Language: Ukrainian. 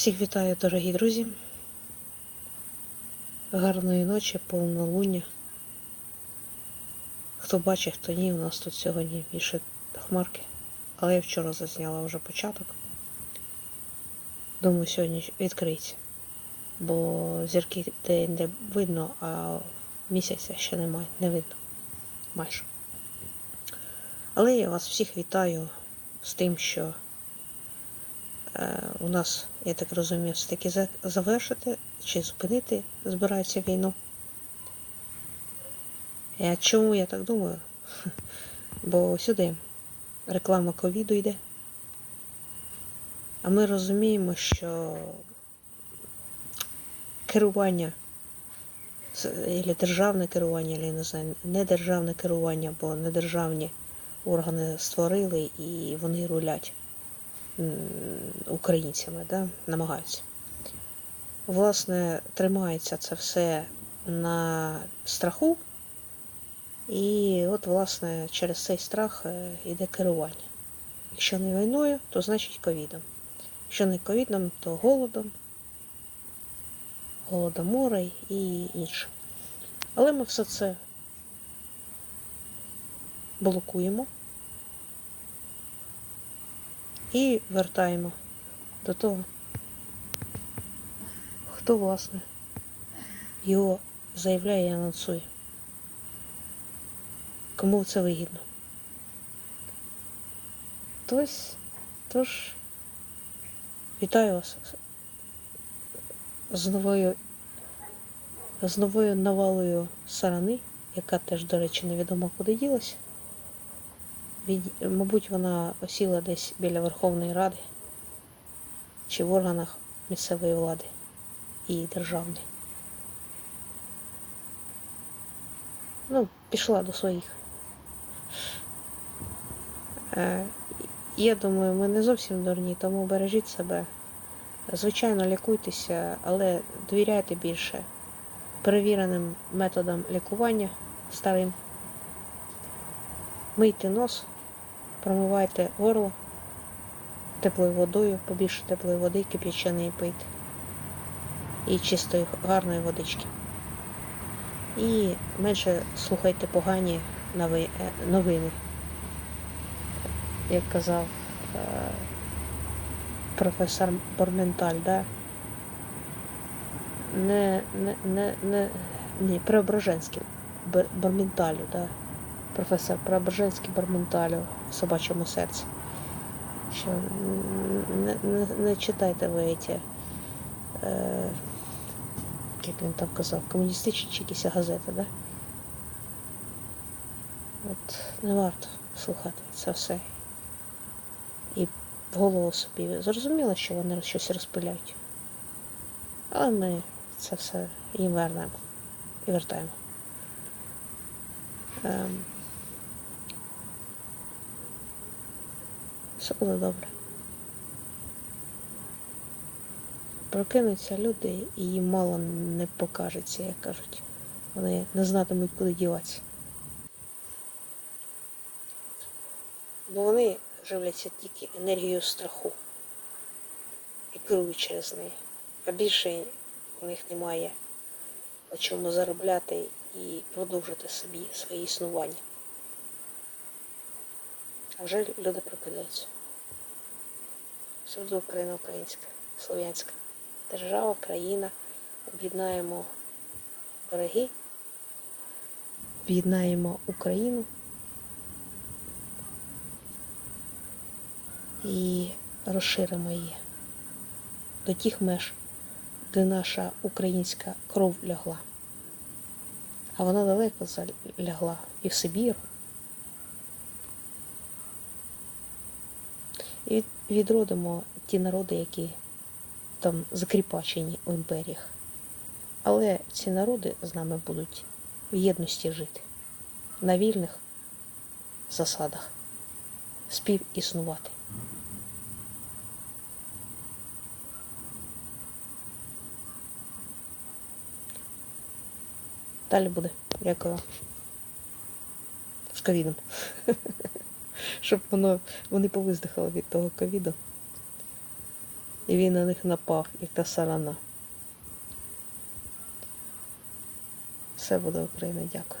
Всіх вітаю, дорогі друзі. Гарної ночі, повнолуння. Хто бачить, хто ні, у нас тут сьогодні більше хмарки. Але я вчора зазняла вже початок. Думаю, сьогодні відкриється. Бо зірки де видно, а місяця ще немає, не видно. Майже. Але я вас всіх вітаю з тим, що у нас, я так розумію, все-таки за- завершити чи зупинити збираються війну. А чому я так думаю? Бо сюди реклама ковіду йде. А ми розуміємо, що керування, або державне керування, або не знаю, не державне керування, бо недержавні органи створили і вони рулять українцями, да? намагаються. Власне, тримається це все на страху, і от, власне, через цей страх е, йде керування. Якщо не війною, то значить ковідом. Якщо не ковідом, то голодом, голодомори і інше. Але ми все це блокуємо і вертаємо до того, хто, власне, його заявляє і анонсує. Кому це вигідно. Тось, тож, вітаю вас з новою, з новою навалою сарани, яка теж, до речі, невідомо куди ділася. Мабуть, вона осіла десь біля Верховної Ради чи в органах місцевої влади і державної. Ну, пішла до своїх. Е, я думаю, ми не зовсім дурні, тому бережіть себе. Звичайно, лікуйтеся, але довіряйте більше перевіреним методам лікування старим. Мийте нос, промивайте горло теплою водою, побільше теплої води, кип'яченої пийте. І чистої, гарної водички. І менше слухайте погані е, новини. Як казав е, професор Борменталь, да? Не, не, не, не, ні, Преображенський Борменталю, да? Професор Преображенський Борменталю в собачому серці. Що не, не, не читайте ви ці, е, як він там казав, комуністичні чи якісь газети, да? От не варто слухати це все. І в голову собі зрозуміло, що вони щось розпиляють. Але ми це все їм вернемо і вертаємо. Ем, все буде добре. Прокинуться люди і їм мало не покажеться, як кажуть. Вони не знатимуть, куди діватися. Бо вони живляться тільки енергією страху і керують через неї. А більше у них немає на чому заробляти і продовжити собі своє існування. А вже люди прокидаються. Все Україна українська, слов'янська. Держава, країна. Об'єднаємо береги, об'єднаємо Україну. і розширимо її до тих меж, де наша українська кров лягла. А вона далеко лягла і в Сибір. І відродимо ті народи, які там закріпачені у імперіях. Але ці народи з нами будуть в єдності жити, на вільних засадах, співіснувати. Далі буде. Дякую. З ковідом. Щоб воно, вони повиздихали від того ковіду. І він на них напав, як та сарана. Все буде Україна, дякую.